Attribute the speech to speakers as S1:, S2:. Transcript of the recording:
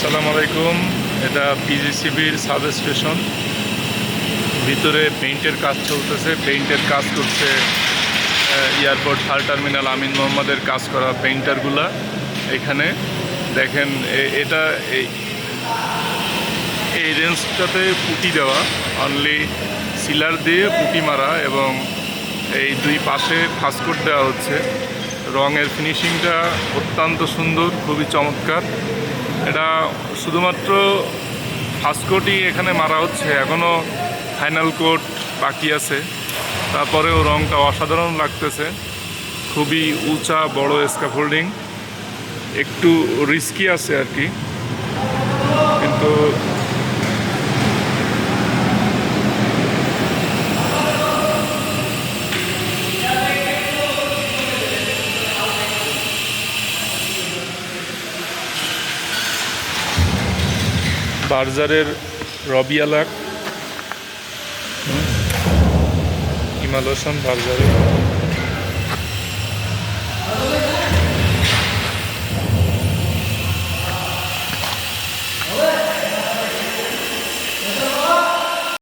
S1: আসসালামু আলাইকুম। এটা পিজিসিবির সাব স্টেশন ভিতরে পেইন্টের কাজ চলতেছে। পেইন্টের কাজ করছে এয়ারপোর্ট হাল টার্মিনাল আমিন মোহাম্মদের কাজ করা পেইন্টারগুলা এখানে। দেখেন এটা এই এই রেঞ্জটাতে পুটি দেওয়া। অনলি সিলার দিয়ে পুটি মারা এবং এই দুই পাশে ফাস্কোট দেওয়া হচ্ছে। রঙের ফিনিশিংটা অত্যন্ত সুন্দর, খুবই চমৎকার। এটা শুধুমাত্র ফাস্কোটই এখানে মারা হচ্ছে এখনও ফাইনাল কোট বাকি আছে। তারপরেও রঙটা অসাধারণ লাগতেছে, খুবই উঁচা, বড় স্ক্যাফোল্ডিং একটু রিস্কি আছে আর কি, কিন্তু বার্জারের রবি রবিয়ালাক হিমালয়সান বার্জারের।